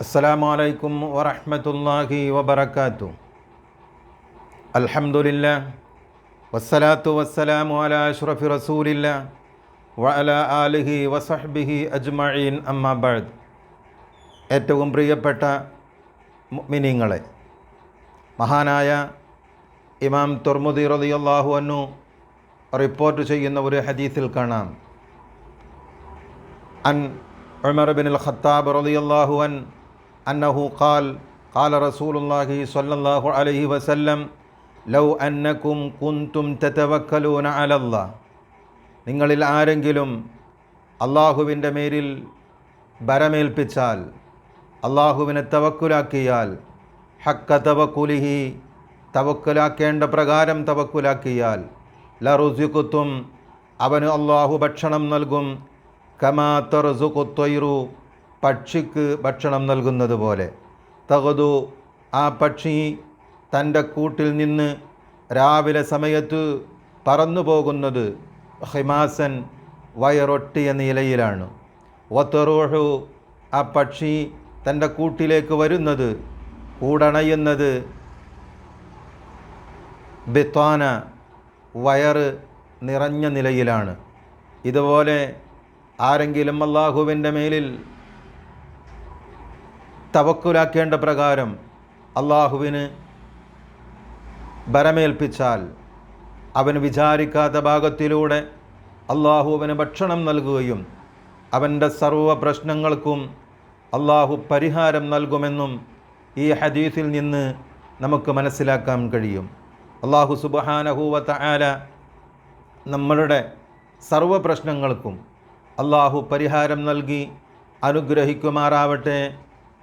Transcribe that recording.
السلام عليكم ورحمة الله وبركاته الحمد لله والصلاة والسلام على أشرف رسول الله وعلى آله وصحبه أجمعين أما بعد ഏറ്റവും പ്രിയപ്പെട്ട മിനിങ്ങളെ മഹാനായ ഇമാം തുർമുദി റളിയല്ലാഹു അന്നു റിപ്പോർട്ട് ചെയ്യുന്ന ഒരു ഹദീസിൽ കാണാം അൻ ഉമർ ബിൻ അൽ ഖത്താബ് റളിയല്ലാഹു അൻ അന്നഹു ഖാൽ قال رسول الله صلى الله عليه وسلم ലൗ അന്നക്കും കുന്തും തതവക്കലൂന അലല്ലാ നിങ്ങളിൽ ആരെങ്കിലും അള്ളാഹുവിൻ്റെ മേരിൽ ബരമേൽപ്പിച്ചാൽ അള്ളാഹുവിനെ തവക്കുലാക്കിയാൽ ഹക്ക തവക്കുലിഹി തവക്കുലാക്കേണ്ട പ്രകാരം തവക്കുലാക്കിയാൽ ലറുസിക്കുത്തും അവന് അള്ളാഹു ഭക്ഷണം നൽകും കമാത്തറുസുക്കുത്തൊയറു പക്ഷിക്ക് ഭക്ഷണം നൽകുന്നത് പോലെ തകതു ആ പക്ഷി തന്റെ കൂട്ടിൽ നിന്ന് രാവിലെ സമയത്ത് പറന്നു പോകുന്നത് ഹിമാസൻ വയറൊട്ടിയ നിലയിലാണ്. ഒത്തറോഹു ആ പക്ഷി തന്റെ കൂട്ടിലേക്ക് വരുന്നത് കൂടണയുന്നത് ബിത്വാന വയറ് നിറഞ്ഞ നിലയിലാണ്. ഇതുപോലെ ആരെങ്കിലും അള്ളാഹുവിന്റെ മേലിൽ തവക്കുലാക്കേണ്ട പ്രകാരം അള്ളാഹുവിന് ബരമേൽപ്പിച്ചാൽ അവൻ വിചാരിക്കാത്ത ഭാഗത്തിലൂടെ അള്ളാഹു അവന് ഭക്ഷണം നൽകുകയും അവന്റെ സർവ പ്രശ്നങ്ങൾക്കും അള്ളാഹു പരിഹാരം നൽകുമെന്നും ഈ ഹദീസിൽ നിന്ന് നമുക്ക് മനസ്സിലാക്കാൻ കഴിയും. അള്ളാഹു സുബഹാനഹൂവത്ത ആല നമ്മളുടെ സർവ പ്രശ്നങ്ങൾക്കും അള്ളാഹു പരിഹാരം നൽകി അനുഗ്രഹിക്കുമാറാവട്ടെ.